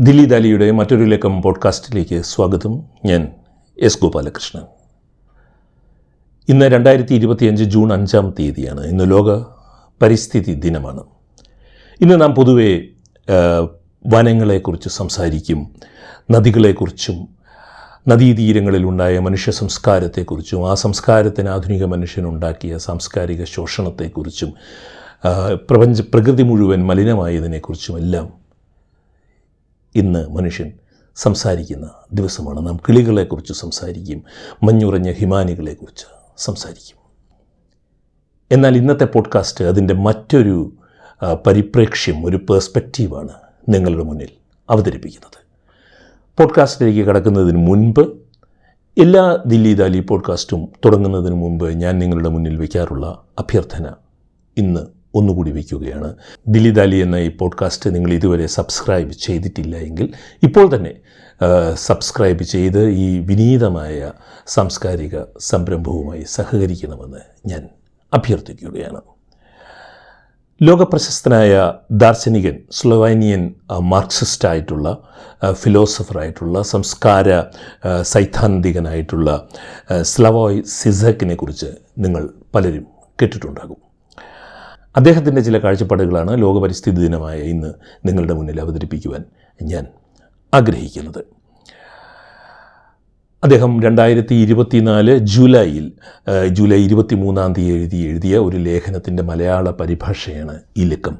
ദില്ലി ദാലിയുടെ മറ്റൊരു ലക്കം പോഡ്കാസ്റ്റിലേക്ക് സ്വാഗതം. ഞാൻ എസ് ഗോപാലകൃഷ്ണൻ. ഇന്ന് രണ്ടായിരത്തി ഇരുപത്തിയഞ്ച് ജൂൺ അഞ്ചാം തീയതിയാണ്. ഇന്ന് ലോക പരിസ്ഥിതി ദിനമാണ്. ഇന്ന് നാം പൊതുവെ വനങ്ങളെക്കുറിച്ച് സംസാരിക്കും നദികളെക്കുറിച്ചും നദീതീരങ്ങളിലുണ്ടായ മനുഷ്യ സംസ്കാരത്തെക്കുറിച്ചും ആ സംസ്കാരത്തിന് ആധുനിക മനുഷ്യനുണ്ടാക്കിയ സാംസ്കാരിക ശോഷണത്തെക്കുറിച്ചും പ്രപഞ്ച പ്രകൃതി മുഴുവൻ മലിനമായതിനെക്കുറിച്ചും എല്ലാം ഇന്ന് മനുഷ്യൻ സംസാരിക്കുന്ന ദിവസമാണ്. നാം കിളികളെക്കുറിച്ച് സംസാരിക്കും മഞ്ഞുറഞ്ഞ ഹിമാനികളെക്കുറിച്ച് സംസാരിക്കും. എന്നാൽ ഇന്നത്തെ പോഡ്കാസ്റ്റ് അതിന്റെ മറ്റൊരു പരിപ്രേക്ഷ്യം ഒരു പേഴ്സ്പെക്റ്റീവാണ് നിങ്ങളുടെ മുന്നിൽ അവതരിപ്പിക്കുന്നത്. പോഡ്കാസ്റ്റിലേക്ക് കടക്കുന്നതിന് മുൻപ് എല്ലാ ദില്ലി ദാലി പോഡ്കാസ്റ്റും തുടങ്ങുന്നതിന് മുമ്പ് ഞാൻ നിങ്ങളുടെ മുന്നിൽ വയ്ക്കാറുള്ള അഭ്യർത്ഥന ഇന്ന് ഒന്നുകൂടി വയ്ക്കുകയാണ്. ദില്ലി ദാലി എന്ന ഈ പോഡ്കാസ്റ്റ് നിങ്ങൾ ഇതുവരെ സബ്സ്ക്രൈബ് ചെയ്തിട്ടില്ല എങ്കിൽ ഇപ്പോൾ തന്നെ സബ്സ്ക്രൈബ് ചെയ്ത് ഈ വിനീതമായ സാംസ്കാരിക സംരംഭവുമായി സഹകരിക്കണമെന്ന് ഞാൻ അഭ്യർത്ഥിക്കുകയാണ്. ലോകപ്രശസ്തനായ ദാർശനികൻ സ്ലൊവാനിയൻ മാർക്സിസ്റ്റായിട്ടുള്ള ഫിലോസഫറായിട്ടുള്ള സംസ്കാര സൈദ്ധാന്തികനായിട്ടുള്ള സ്ലവോയ് സിസക്കിനെ കുറിച്ച് നിങ്ങൾ പലരും കേട്ടിട്ടുണ്ടാകും. അദ്ദേഹത്തിന്റെ ചില കാഴ്ചപ്പാടുകളാണ് ലോകപരിസ്ഥിതി ദിനമായ ഇന്ന് നിങ്ങളുടെ മുന്നിൽ അവതരിപ്പിക്കുവാൻ ഞാൻ ആഗ്രഹിക്കുന്നത്. അദ്ദേഹം രണ്ടായിരത്തി ഇരുപത്തിനാല് ജൂലൈയിൽ ജൂലൈ ഇരുപത്തി മൂന്നാം തീയതി എഴുതി എഴുതിയ ഒരു ലേഖനത്തിന്റെ മലയാള പരിഭാഷയാണ് ഈ ലക്കം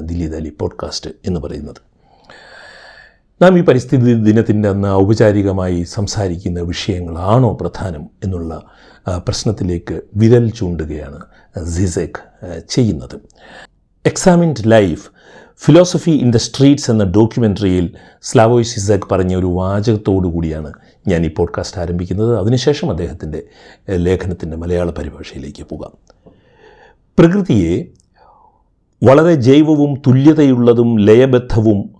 ദിലീദ് ദാലി പോഡ്കാസ്റ്റ് എന്ന് പറയുന്നത്. നാം ഈ പരിസ്ഥിതി ദിനത്തിന്റെ അന്ന് ഔപചാരികമായി സംസാരിക്കുന്ന വിഷയങ്ങളാണോ പ്രധാനം എന്നുള്ള പ്രശ്നത്തിലേക്ക് വിരൽ ചൂണ്ടുകയാണ് സിസെക് ചെയ്യുന്നത്. Examined Life philosophy in the streets എന്ന ഡോക്യുമെന്ററിയിൽ സ്ലാവോയ് സിസക് പറഞ്ഞ ഒരു വാചകത്തോടു കൂടിയാണ് ഞാൻ ഈ പോഡ്കാസ്റ്റ് ആരംഭിക്കുന്നത്. അതിനുശേഷം അദ്ദേഹത്തിന്റെ ലേഖനത്തിന്റെ മലയാള പരിഭാഷയിലേക്ക് പോകാം. പ്രകൃതിയെ വളരെ ജൈവവും തുല്യതയുള്ളതും ലയബദ്ധവും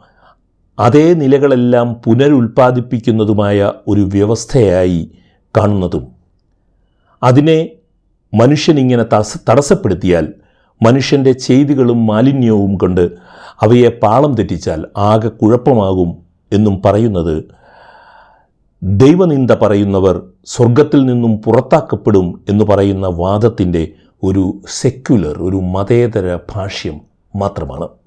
അതേ നിലകളെല്ലാം പുനരുൽപ്പാദിപ്പിക്കുന്നതുമായ ഒരു വ്യവസ്ഥയായി കാണുന്നതും. അതിനെ മനുഷ്യനിങ്ങനെ തടസ്സ തടസ്സപ്പെടുത്തിയാൽ മനുഷ്യന്റെ ചെയ്തികളും മാലിന്യവും കൊണ്ട് അവയെ പാളം തെറ്റിച്ചാൽ ആകെ കുഴപ്പമാകും എന്നും പറയുന്നത് ദൈവനിന്ദ പറയുന്നവർ സ്വർഗത്തിൽ നിന്നും പുറത്താക്കപ്പെടും എന്ന് പറയുന്ന വാദത്തിന്റെ ഒരു സെക്യുലർ ഒരു മതേതര ഭാഷ്യം മാത്രമാണ്.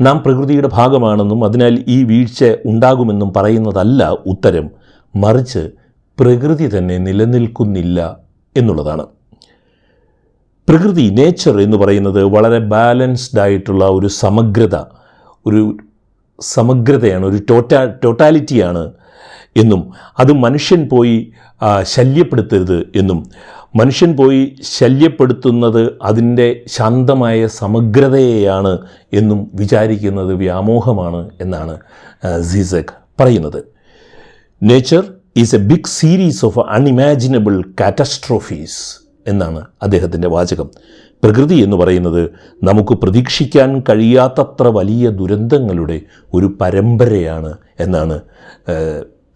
നാം പ്രകൃതിയുടെ ഭാഗമാണെന്നും അതിനാൽ ഈ വീഴ്ച ഉണ്ടാകുമെന്നും പറയുന്നതല്ല ഉത്തരം. മറിച്ച് പ്രകൃതി തന്നെ നിലനിൽക്കുന്നില്ല എന്നുള്ളതാണ്. പ്രകൃതി നേച്ചർ എന്ന് പറയുന്നത് വളരെ ബാലൻസ്ഡ് ആയിട്ടുള്ള ഒരു സമഗ്രത ഒരു സമഗ്രതയാണ് ഒരു ടോറ്റാ ടോട്ടാലിറ്റിയാണ് എന്നും അത് മനുഷ്യൻ പോയി ശല്യപ്പെടുത്തരുത് എന്നും. മനുഷ്യൻ പോയി ശല്യപ്പെടുത്തുന്നത് അതിന്റെ ശാന്തമായ സമഗ്രതയെയാണ് എന്നും വിചാരിക്കുന്നത് വ്യാമോഹമാണ് എന്നാണ് സീസക് പറയുന്നത്. Nature is a big series of unimaginable catastrophes എന്നാണ് അദ്ദേഹത്തിന്റെ വാചകം. പ്രകൃതി എന്ന് പറയുന്നത് നമുക്ക് പ്രതീക്ഷിക്കാൻ കഴിയാത്തത്ര വലിയ ദുരന്തങ്ങളുടെ ഒരു പരമ്പരയാണ് എന്നാണ്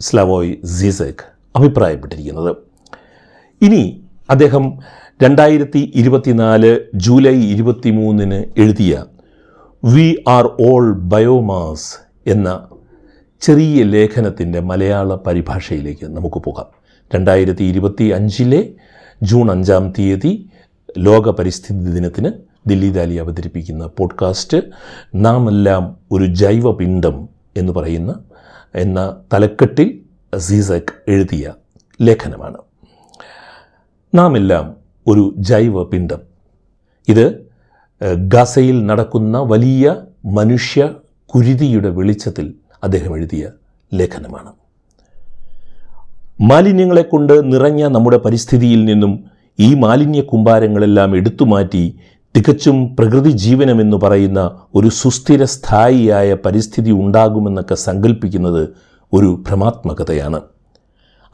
സ്ലവോയ് സീസക് അഭിപ്രായപ്പെട്ടിരിക്കുന്നത്. ഇനി അദ്ദേഹം രണ്ടായിരത്തി ഇരുപത്തിനാല് ജൂലൈ ഇരുപത്തി മൂന്നിന് എഴുതിയ വി ആർ ഓൾ ബയോമാസ് എന്ന ചെറിയ ലേഖനത്തിന്റെ മലയാള പരിഭാഷയിലേക്ക് നമുക്ക് പോകാം. രണ്ടായിരത്തി ഇരുപത്തി അഞ്ചിലെ ജൂൺ അഞ്ചാം തീയതി ലോക പരിസ്ഥിതി ദിനത്തിന് ദില്ലി ദാലി അവതരിപ്പിക്കുന്ന പോഡ്കാസ്റ്റ് നാമെല്ലാം ഒരു ജൈവപിണ്ഡം എന്ന് പറയുന്ന എന്ന തലക്കെട്ടിൽ സീസക് എഴുതിയ ലേഖനമാണ്. നാം എല്ലാം ഒരു ജൈവപിണ്ഡം. ഇത് ഏഹ്, ഗസയിൽ നടക്കുന്ന വലിയ മനുഷ്യ കുരുതിയുടെ വെളിച്ചത്തിൽ അദ്ദേഹം എഴുതിയ ലേഖനമാണ്. മാലിന്യങ്ങളെ കൊണ്ട് നിറഞ്ഞ നമ്മുടെ പരിസ്ഥിതിയിൽ നിന്നും ഈ മാലിന്യ കുമ്പാരങ്ങളെല്ലാം എടുത്തുമാറ്റി തികച്ചും പ്രകൃതി ജീവനമെന്ന് പറയുന്ന ഒരു സുസ്ഥിര സ്ഥായിയായ പരിസ്ഥിതി ഉണ്ടാകുമെന്നൊക്കെ സങ്കല്പിക്കുന്നത് ഒരു ഭ്രമാത്മകതയാണ്.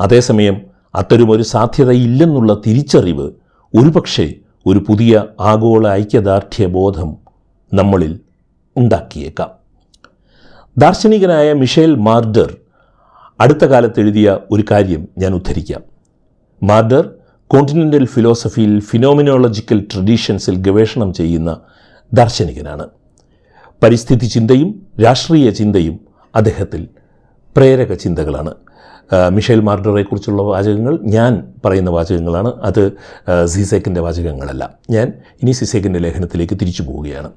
അതേസമയം അത്തരമൊരു സാധ്യതയില്ലെന്നുള്ള തിരിച്ചറിവ് ഒരുപക്ഷെ ഒരു പുതിയ ആഗോള ഐക്യദാർഢ്യ ബോധം നമ്മളിൽ ഉണ്ടാക്കിയേക്കാം. ദാർശനികനായ മിഷേൽ മാർഡർ അടുത്ത കാലത്ത് എഴുതിയ ഒരു കാര്യം ഞാൻ ഉദ്ധരിക്കാം. മാർഡർ കോണ്ടിനെന്റൽ ഫിലോസഫിയിൽ ഫിനോമിനോളജിക്കൽ ട്രഡീഷൻസിൽ ഗവേഷണം ചെയ്യുന്ന ദാർശനികനാണ്. പരിസ്ഥിതി ചിന്തയും രാഷ്ട്രീയ ചിന്തയും അദ്ദേഹത്തിൽ പ്രേരക ചിന്തകളാണ്. മിഷേൽ മാർഡറെക്കുറിച്ചുള്ള വാചകങ്ങൾ ഞാൻ പറയുന്ന വാചകങ്ങളാണ്. അത് സിസേക്കിന്റെ വാചകങ്ങളല്ല. ഞാൻ ഇനി സിസേക്കിന്റെ ലേഖനത്തിലേക്ക് തിരിച്ചു പോവുകയാണ്.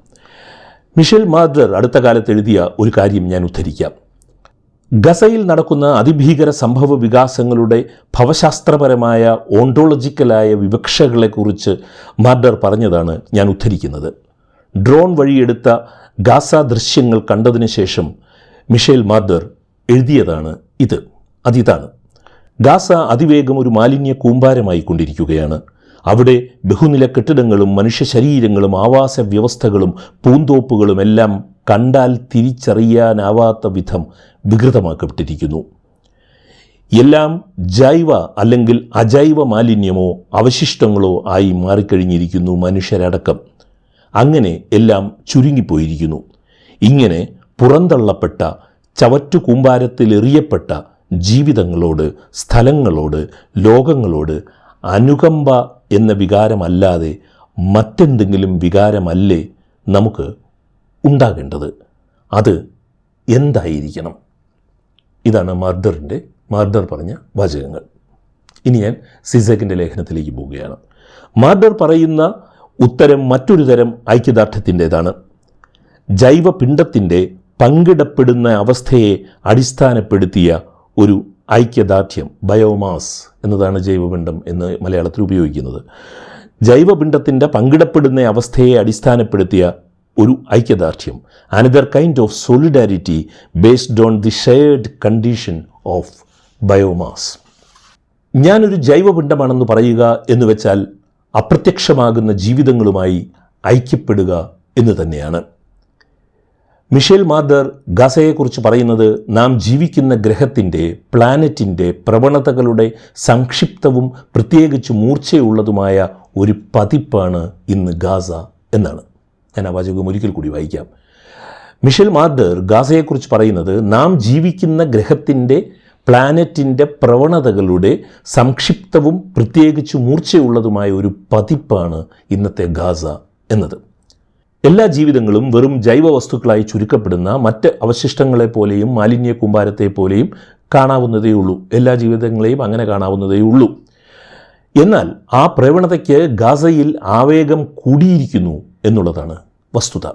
മിഷേൽ മാർഡർ അടുത്ത കാലത്ത് എഴുതിയ ഒരു കാര്യം ഞാൻ ഉദ്ധരിക്കാം. ഗസയിൽ നടക്കുന്ന അതിഭീകര സംഭവ വികാസങ്ങളുടെ ഭവശാസ്ത്രപരമായ ഓണ്ടോളജിക്കലായ വിവക്ഷകളെക്കുറിച്ച് മാർഡർ പറഞ്ഞതാണ് ഞാൻ ഉദ്ധരിക്കുന്നത്. ഡ്രോൺ വഴിയെടുത്ത ഗാസ ദൃശ്യങ്ങൾ കണ്ടതിന് ശേഷം മിഷേൽ മാർഡർ എഴുതിയതാണ് ഇത്. അതിതാണ്. ഗാസ അതിവേഗം ഒരു മാലിന്യ കൂമ്പാരമായി കൊണ്ടിരിക്കുകയാണ് അവിടെ ബഹുനില കെട്ടിടങ്ങളും മനുഷ്യ ശരീരങ്ങളും ആവാസ വ്യവസ്ഥകളും പൂന്തോപ്പുകളും എല്ലാം കണ്ടാൽ തിരിച്ചറിയാനാവാത്ത വിധം വികൃതമാക്കപ്പെട്ടിരിക്കുന്നു. എല്ലാം ജൈവ അല്ലെങ്കിൽ അജൈവ മാലിന്യമോ അവശിഷ്ടങ്ങളോ ആയി മാറിക്കഴിഞ്ഞിരിക്കുന്നു മനുഷ്യരടക്കം. അങ്ങനെ എല്ലാം ചുരുങ്ങിപ്പോയിരിക്കുന്നു. ഇങ്ങനെ പുറന്തള്ളപ്പെട്ട ചവറ്റുകൂമ്പാരത്തിലെറിയപ്പെട്ട ജീവിതങ്ങളോട് സ്ഥലങ്ങളോട് ലോകങ്ങളോട് അനുകമ്പ എന്ന വികാരമല്ലാതെ മറ്റെന്തെങ്കിലും വികാരമല്ലേ നമുക്ക് ഉണ്ടാകേണ്ടത്? അത് എന്തായിരിക്കണം? ഇതാണ് മർഡറിന്റെ മർഡർ പറഞ്ഞ വാചകങ്ങൾ ഇനി ഞാൻ സിസക്കിന്റെ ലേഖനത്തിലേക്ക് പോവുകയാണ്. മർഡർ പറയുന്ന ഉത്തരം മറ്റൊരു തരം ഐക്യദാർഢ്യത്തിന്റെതാണ്. ജൈവപിണ്ഡത്തിന്റെ പങ്കിടപ്പെടുന്ന അവസ്ഥയെ അടിസ്ഥാനപ്പെടുത്തിയ ഒരു ഐക്യദാർഢ്യം ബയോമാസ് എന്നതാണ് ജൈവപിണ്ഡം എന്ന് മലയാളത്തിൽ ഉപയോഗിക്കുന്നത്. ജൈവപിണ്ഡത്തിന്റെ പങ്കിടപ്പെടുന്ന അവസ്ഥയെ അടിസ്ഥാനപ്പെടുത്തിയ ഒരു ഐക്യദാർഢ്യം another kind of solidarity based on the shared condition of biomass ഞാനൊരു ജൈവപിണ്ഡമാണെന്ന് പറയുക എന്ന് വെച്ചാൽ അപ്രത്യക്ഷമാകുന്ന ജീവിതങ്ങളുമായി ഐക്യപ്പെടുക എന്ന് തന്നെയാണ്. മിഷേൽ മാദർ ഗസയെക്കുറിച്ച് പറയുന്നത് നാം ജീവിക്കുന്ന ഗ്രഹത്തിന്റെ പ്ലാനറ്റിന്റെ പ്രവണതകളുടെ സംക്ഷിപ്തവും പ്രത്യേകിച്ച് മൂർച്ചയുള്ളതുമായ ഒരു പതിപ്പാണ് ഇന്ന് ഗാസ എന്നാണ്. ഞാൻ ആ വാചകം ഒരിക്കൽ കൂടി വായിക്കാം. മിഷേൽ മാർഡർ ഗാസയെക്കുറിച്ച് പറയുന്നത് നാം ജീവിക്കുന്ന ഗ്രഹത്തിന്റെ പ്ലാനറ്റിന്റെ പ്രവണതകളുടെ സംക്ഷിപ്തവും പ്രത്യേകിച്ച് മൂർച്ചയുള്ളതുമായ ഒരു പതിപ്പാണ് ഇന്നത്തെ ഗാസ എന്നത്. എല്ലാ ജീവിതങ്ങളും വെറും ജൈവ വസ്തുക്കളായി ചുരുക്കപ്പെടുന്ന മറ്റ് അവശിഷ്ടങ്ങളെ പോലെയും മാലിന്യ കൂമ്പാരത്തെ പോലെയും കാണാവുന്നതേ ഉള്ളൂ. എല്ലാ ജീവിതങ്ങളെയും അങ്ങനെ കാണാവുന്നതേ ഉള്ളൂ. എന്നാൽ ആ പ്രവണതയ്ക്ക് ഗാസയിൽ ആവേഗം കൂടിയിരിക്കുന്നു എന്നുള്ളതാണ് വസ്തുത.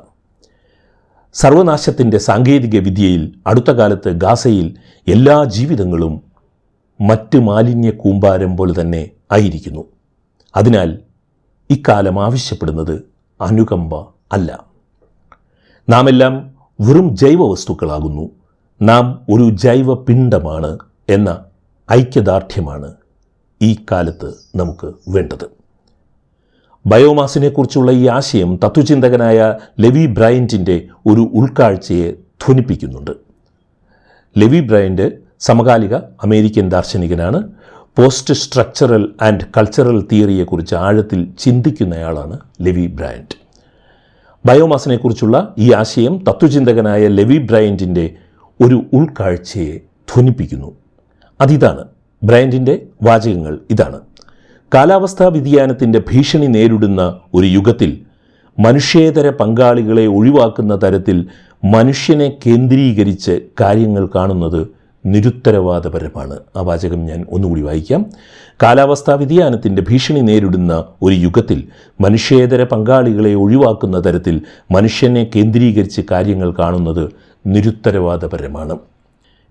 സർവനാശത്തിന്റെ സാങ്കേതിക വിദ്യയിൽ അടുത്ത കാലത്ത് ഗാസയിൽ എല്ലാ ജീവിതങ്ങളും മറ്റ് മാലിന്യ കൂമ്പാരം പോലെ തന്നെ ആയിരിക്കുന്നു. അതിനാൽ ഇക്കാലം ആവശ്യപ്പെടുന്നത് അനുകമ്പ അല്ല. നാം എല്ലാം വെറും ജൈവ വസ്തുക്കളാകുന്നു നാം ഒരു ജൈവ പിണ്ഡമാണ് എന്ന ഐക്യദാർഢ്യമാണ് ഈ കാലത്ത് നമുക്ക് വേണ്ടത്. ബയോമാസിനെക്കുറിച്ചുള്ള ഈ ആശയം തത്വചിന്തകനായ ലെവി ബ്രയന്റിന്റെ ഒരു ഉൾക്കാഴ്ചയെ ധ്വനിപ്പിക്കുന്നുണ്ട്. ലെവി ബ്രയന്റ് സമകാലിക അമേരിക്കൻ ദാർശനികനാണ്. പോസ്റ്റ് സ്ട്രക്ചറൽ ആൻഡ് കൾച്ചറൽ തിയറിയെക്കുറിച്ച് ആഴത്തിൽ ചിന്തിക്കുന്നയാളാണ് ലെവി ബ്രയന്റ് ബയോമാസിനെക്കുറിച്ചുള്ള ഈ ആശയം തത്വചിന്തകനായ ലെവി ബ്രയന്റിന്റെ ഒരു ഉൾക്കാഴ്ചയെ ധ്വനിപ്പിക്കുന്നു. അതിതാണ് ബ്രയന്റിന്റെ വാചകങ്ങൾ ഇതാണ്. കാലാവസ്ഥാ വ്യതിയാനത്തിന്റെ ഭീഷണി നേരിടുന്ന ഒരു യുഗത്തിൽ മനുഷ്യേതര പങ്കാളികളെ ഒഴിവാക്കുന്ന തരത്തിൽ മനുഷ്യനെ കേന്ദ്രീകരിച്ച് കാര്യങ്ങൾ കാണുന്നത് നിരുത്തരവാദപരമാണ്. ആ വാചകം ഞാൻ ഒന്നുകൂടി വായിക്കാം. കാലാവസ്ഥാ വ്യതിയാനത്തിന്റെ ഭീഷണി നേരിടുന്ന ഒരു യുഗത്തിൽ മനുഷ്യേതര പങ്കാളികളെ ഒഴിവാക്കുന്ന തരത്തിൽ മനുഷ്യനെ കേന്ദ്രീകരിച്ച് കാര്യങ്ങൾ കാണുന്നത് നിരുത്തരവാദപരമാണ്.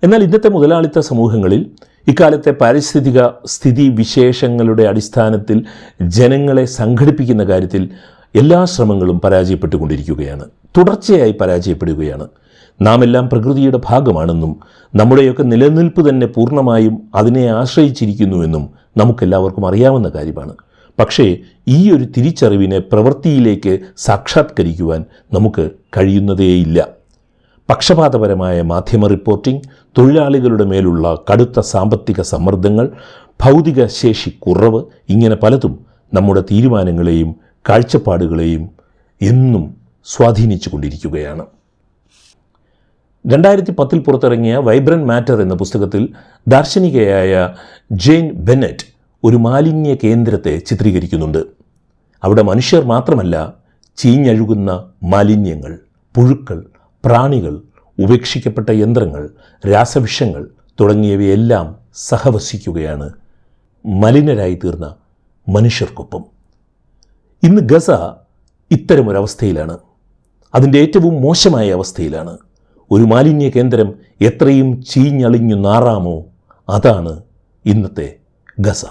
എന്നാൽ ഇന്നത്തെ മുതലാളിത്ത സമൂഹങ്ങളിൽ ഇക്കാലത്തെ പാരിസ്ഥിതിക സ്ഥിതി വിശേഷങ്ങളുടെ അടിസ്ഥാനത്തിൽ ജനങ്ങളെ സംഘടിപ്പിക്കുന്ന കാര്യത്തിൽ എല്ലാ ശ്രമങ്ങളും പരാജയപ്പെട്ടുകൊണ്ടിരിക്കുകയാണ്. തുടർച്ചയായി പരാജയപ്പെടുകയാണ്. നാം എല്ലാം പ്രകൃതിയുടെ ഭാഗമാണെന്നും നമ്മുടെയൊക്കെ നിലനിൽപ്പ് തന്നെ പൂർണമായും അതിനെ ആശ്രയിച്ചിരിക്കുന്നുവെന്നും നമുക്കെല്ലാവർക്കും അറിയാവുന്ന കാര്യമാണ്. പക്ഷേ ഈ ഒരു തിരിച്ചറിവിനെ പ്രവൃത്തിയിലേക്ക് സാക്ഷാത്കരിക്കുവാൻ നമുക്ക് കഴിയുന്നതേയില്ല. പക്ഷപാതപരമായ മാധ്യമ റിപ്പോർട്ടിംഗ് തൊഴിലാളികളുടെ മേലുള്ള കടുത്ത സാമ്പത്തിക സമ്മർദ്ദങ്ങൾ ഭൗതിക ശേഷി കുറവ് ഇങ്ങനെ പലതും നമ്മുടെ തീരുമാനങ്ങളെയും കാഴ്ചപ്പാടുകളെയും എന്നും സ്വാധീനിച്ചു കൊണ്ടിരിക്കുകയാണ് രണ്ടായിരത്തി പത്തിൽ പുറത്തിറങ്ങിയ വൈബ്രന്റ് മാറ്റർ എന്ന പുസ്തകത്തിൽ ദാർശനികയായ ജെയിൻ ബെന്നറ്റ് ഒരു മാലിന്യ കേന്ദ്രത്തെ ചിത്രീകരിക്കുന്നുണ്ട്. അവിടെ മനുഷ്യർ മാത്രമല്ല ചീഞ്ഞഴുകുന്ന മാലിന്യങ്ങൾ പുഴുക്കൾ പ്രാണികൾ ഉപേക്ഷിക്കപ്പെട്ട യന്ത്രങ്ങൾ രാസവിഷങ്ങൾ തുടങ്ങിയവയെല്ലാം സഹവസിക്കുകയാണ് മലിനരായി തീർന്ന മനുഷ്യർക്കൊപ്പം. ഇന്ന് ഗസ ഇത്തരമൊരവസ്ഥയിലാണ്. അതിന്റെ ഏറ്റവും മോശമായ അവസ്ഥയിലാണ്. ഒരു മാലിന്യ കേന്ദ്രം എത്രയും ചീഞ്ഞളിഞ്ഞു നാറാമോ അതാണ് ഇന്നത്തെ ഗസ.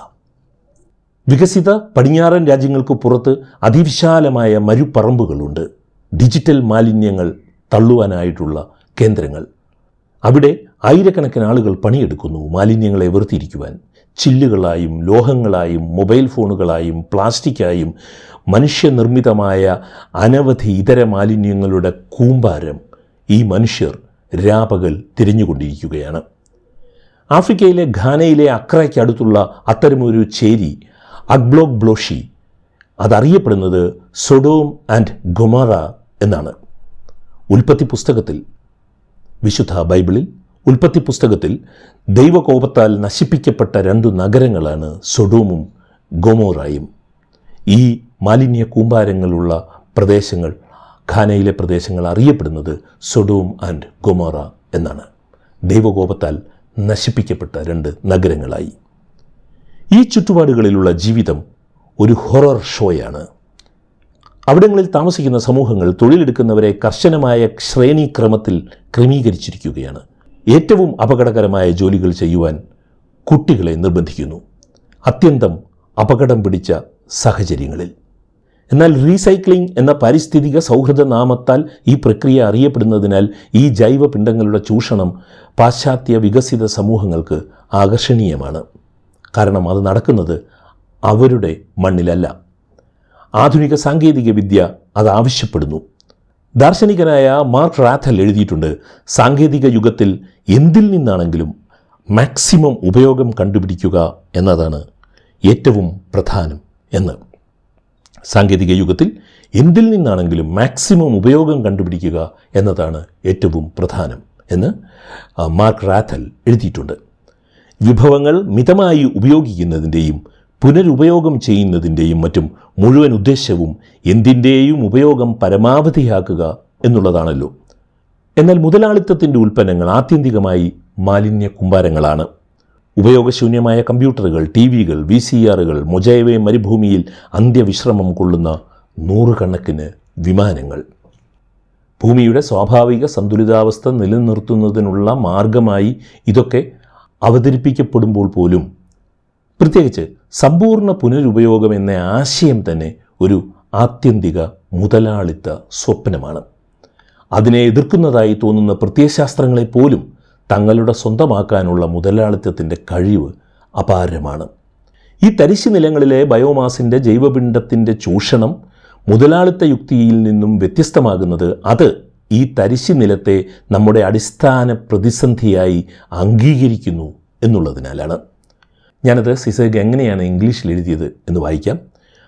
വികസിത പടിഞ്ഞാറൻ രാജ്യങ്ങൾക്ക് പുറത്ത് അതിവിശാലമായ മരുപ്പറമ്പുകളുണ്ട്. ഡിജിറ്റൽ മാലിന്യങ്ങൾ തള്ളുവാനായിട്ടുള്ള കേന്ദ്രങ്ങൾ. അവിടെ ആയിരക്കണക്കിന് ആളുകൾ പണിയെടുക്കുന്നു മാലിന്യങ്ങളെ വേർതിരിക്കുവാൻ ചില്ലുകളായും ലോഹങ്ങളായും മൊബൈൽ ഫോണുകളായും പ്ലാസ്റ്റിക്കായും മനുഷ്യനിർമ്മിതമായ അനവധി ഇതര മാലിന്യങ്ങളുടെ കൂമ്പാരം ഈ മനുഷ്യർ രാപകൽ തിരിഞ്ഞുകൊണ്ടിരിക്കുകയാണ്. ആഫ്രിക്കയിലെ ഘാനയിലെ അക്രയ്ക്കടുത്തുള്ള അത്തരമൊരു ചേരി അഗ്ബ്ലോക് ബ്ലോഷി അതറിയപ്പെടുന്നത് സൊഡോം ആൻഡ് ഗൊമാറ എന്നാണ്. ഉൽപ്പത്തി പുസ്തകത്തിൽ വിശുദ്ധ ബൈബിളിൽ ഉൽപ്പത്തി പുസ്തകത്തിൽ ദൈവകോപത്താൽ നശിപ്പിക്കപ്പെട്ട രണ്ടു നഗരങ്ങളാണ് സൊഡോമും ഗൊമോറായും. ഈ മാലിന്യ കൂമ്പാരങ്ങളുള്ള പ്രദേശങ്ങൾ ഖാനയിലെ പ്രദേശങ്ങൾ അറിയപ്പെടുന്നത് സൊഡോം ആൻഡ് ഗൊമോറ എന്നാണ്. ദൈവകോപത്താൽ നശിപ്പിക്കപ്പെട്ട രണ്ട് നഗരങ്ങളായി. ഈ ചുറ്റുപാടുകളിലുള്ള ജീവിതം ഒരു ഹൊറർ ഷോയാണ്. അവിടങ്ങളിൽ താമസിക്കുന്ന സമൂഹങ്ങൾ തൊഴിലെടുക്കുന്നവരെ കർശനമായ ശ്രേണീക്രമത്തിൽ ക്രമീകരിച്ചിരിക്കുകയാണ്. ഏറ്റവും അപകടകരമായ ജോലികൾ ചെയ്യുവാൻ കുട്ടികളെ നിർബന്ധിക്കുന്നു. അത്യന്തം അപകടം പിടിച്ച സാഹചര്യങ്ങളിൽ. എന്നാൽ റീസൈക്ലിംഗ് എന്ന പാരിസ്ഥിതിക സൗഹൃദ നാമത്താൽ ഈ പ്രക്രിയ അറിയപ്പെടുന്നതിനാൽ ഈ ജൈവ പിണ്ഡങ്ങളുടെ ചൂഷണം പാശ്ചാത്യ വികസിത സമൂഹങ്ങൾക്ക് ആകർഷണീയമാണ്. കാരണം അത് നടക്കുന്നത് അവരുടെ മണ്ണിലല്ല. ആധുനിക സാങ്കേതിക വിദ്യ അത് ആവശ്യപ്പെടുന്നു. ദാർശനികനായ മാർക്ക് റാഥൽ എഴുതിയിട്ടുണ്ട് സാങ്കേതിക യുഗത്തിൽ എന്തിൽ നിന്നാണെങ്കിലും മാക്സിമം ഉപയോഗം കണ്ടുപിടിക്കുക എന്നതാണ് ഏറ്റവും പ്രധാനം എന്ന്. സാങ്കേതിക യുഗത്തിൽ എന്തിൽ നിന്നാണെങ്കിലും മാക്സിമം ഉപയോഗം കണ്ടുപിടിക്കുക എന്നതാണ് ഏറ്റവും പ്രധാനം എന്ന് മാർക്ക് റാഥൽ എഴുതിയിട്ടുണ്ട്. വിഭവങ്ങൾ മിതമായി ഉപയോഗിക്കുന്നതിന്റെയും പുനരുപയോഗം ചെയ്യുന്നതിന്റെയും മറ്റും മുഴുവൻ ഉദ്ദേശവും എന്തിന്റെയും ഉപയോഗം പരമാവധിയാക്കുക എന്നുള്ളതാണല്ലോ. എന്നാൽ മുതലാളിത്തത്തിന്റെ ഉൽപ്പന്നങ്ങൾ ആത്യന്തികമായി മാലിന്യ കുമ്പാരങ്ങളാണ്. ഉപയോഗശൂന്യമായ കമ്പ്യൂട്ടറുകൾ ടി വികൾ വി സി ആറുകൾ മൊജൈവെ മരുഭൂമിയിൽ അന്ത്യവിശ്രമം കൊള്ളുന്ന നൂറുകണക്കിന് വിമാനങ്ങൾ. ഭൂമിയുടെ സ്വാഭാവിക സന്തുലിതാവസ്ഥ നിലനിർത്തുന്നതിനുള്ള മാർഗമായി ഇതൊക്കെ അവതരിപ്പിക്കപ്പെടുമ്പോൾ പോലും പ്രത്യേകിച്ച് സമ്പൂർണ പുനരുപയോഗം എന്ന ആശയം തന്നെ ഒരു ആത്യന്തിക മുതലാളിത്ത സ്വപ്നമാണ്. അതിനെ എതിർക്കുന്നതായി തോന്നുന്ന പ്രത്യയശാസ്ത്രങ്ങളെ പോലും തങ്ങളുടെ സ്വന്തമാക്കാനുള്ള മുതലാളിത്തത്തിന്റെ കഴിവ് അപാരമാണ്. ഈ തരിശു നിലങ്ങളിലെ ബയോമാസിന്റെ ജൈവപിണ്ഡത്തിന്റെ ചൂഷണം മുതലാളിത്ത യുക്തിയിൽ നിന്നും വ്യത്യസ്തമാകുന്നത് അത് ഈ തരിശു നിലത്തെ നമ്മുടെ അടിസ്ഥാന പ്രതിസന്ധിയായി അംഗീകരിക്കുന്നു എന്നുള്ളതിനാലാണ്. ഞാനത് സിസേഗ് എങ്ങനെയാണ് ഇംഗ്ലീഷിൽ എഴുതിയത് എന്ന് വായിക്കാം.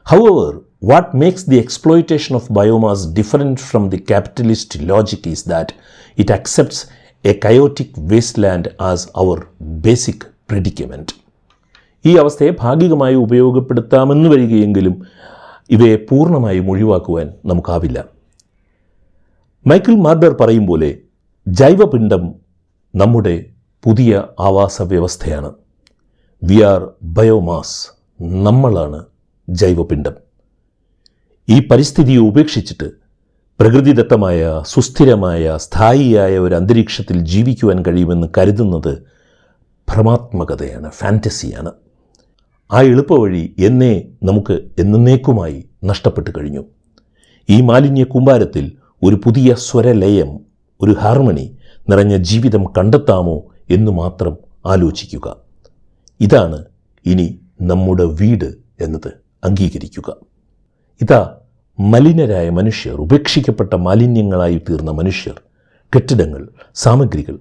However what makes the exploitation of biomass different from the capitalist logic is that it accepts a chaotic waste land as our basic predicament ഈ അവസ്ഥയെ ഭാഗികമായി ഉപയോഗപ്പെടുത്താമെന്ന് വരികയെങ്കിലും ഇവയെ പൂർണമായും ഒഴിവാക്കുവാൻ നമുക്കാവില്ല. മൈക്കിൾ മാർഡർ പറയും പോലെ ജൈവപിണ്ഡം നമ്മുടെ പുതിയ ആവാസ വ്യവസ്ഥയാണ് വി ആർ ബയോമാസ് നമ്മളാണ് ജൈവപിണ്ഡം. ഈ പരിസ്ഥിതിയെ ഉപേക്ഷിച്ചിട്ട് പ്രകൃതിദത്തമായ സുസ്ഥിരമായ സ്ഥായിയായ ഒരു അന്തരീക്ഷത്തിൽ ജീവിക്കുവാൻ കഴിയുമെന്ന് കരുതുന്നത് ഭ്രമാത്മകതയാണ് ഫാന്റസിയാണ് ആ എളുപ്പവഴി എന്നെ നമുക്ക് എന്നേക്കുമായി നഷ്ടപ്പെട്ടു കഴിഞ്ഞു. ഈ മാലിന്യ കൂമ്പാരത്തിൽ ഒരു പുതിയ സ്വരലയം ഒരു ഹാർമണി നിറഞ്ഞ ജീവിതം കണ്ടെത്താമോ എന്ന് മാത്രം ആലോചിക്കുക. ഇതാണ് ഇനി നമ്മുടെ വീട് എന്നത് അംഗീകരിക്കുക. ഇതാ മലിനരായ മനുഷ്യർ ഉപേക്ഷിക്കപ്പെട്ട മാലിന്യങ്ങളായി തീർന്ന മനുഷ്യർ കെട്ടിടങ്ങൾ സാമഗ്രികൾ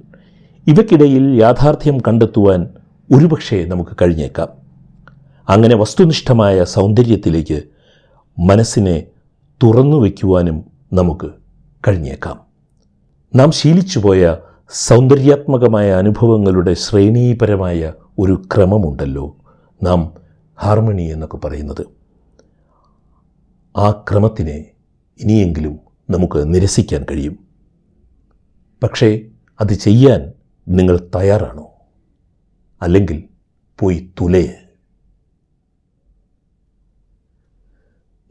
ഇവയ്ക്കിടയിൽ യാഥാർത്ഥ്യം കണ്ടെത്തുവാൻ ഒരുപക്ഷെ നമുക്ക് കഴിഞ്ഞേക്കാം. അങ്ങനെ വസ്തുനിഷ്ഠമായ സൗന്ദര്യത്തിലേക്ക് മനസ്സിനെ തുറന്നു വയ്ക്കുവാനും നമുക്ക് കഴിഞ്ഞേക്കാം. നാം ശീലിച്ചുപോയ സൗന്ദര്യാത്മകമായ അനുഭവങ്ങളുടെ ശ്രേണീപരമായ ഒരു ക്രമമുണ്ടല്ലോ നാം ഹാർമണി എന്നൊക്കെ പറയുന്നത്. ആ ക്രമത്തിനെ ഇനിയെങ്കിലും നമുക്ക് നിരസിക്കാൻ കഴിയും. പക്ഷേ അത് ചെയ്യാൻ നിങ്ങൾ തയ്യാറാണോ? അല്ലെങ്കിൽ പോയി തുലയെ?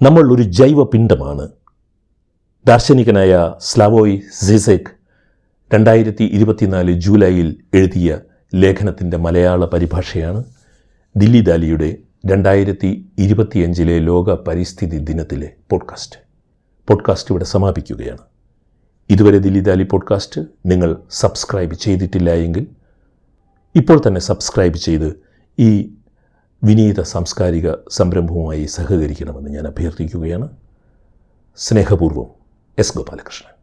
നമ്മൾ ഒരു ജൈവ പിണ്ഡമാണ് ദാർശനികനായ സ്ലാവോയ് സിസെക് രണ്ടായിരത്തി ഇരുപത്തിനാല് ജൂലൈയിൽ എഴുതിയ ലേഖനത്തിന്റെ മലയാള പരിഭാഷയാണ് ദില്ലി ദാലിയുടെ രണ്ടായിരത്തി ഇരുപത്തിയഞ്ചിലെ ലോക പരിസ്ഥിതി ദിനത്തിലെ പോഡ്കാസ്റ്റ്. പോഡ്കാസ്റ്റ് ഇവിടെ സമാപിക്കുകയാണ്. ഇതുവരെ ദില്ലി ദാലി പോഡ്കാസ്റ്റ് നിങ്ങൾ സബ്സ്ക്രൈബ് ചെയ്തിട്ടില്ല എങ്കിൽ ഇപ്പോൾ തന്നെ സബ്സ്ക്രൈബ് ചെയ്ത് ഈ വിനീത സാംസ്കാരിക സംരംഭവുമായി സഹകരിക്കണമെന്ന് ഞാൻ അഭ്യർത്ഥിക്കുകയാണ്. സ്നേഹപൂർവം എസ് ഗോപാലകൃഷ്ണൻ.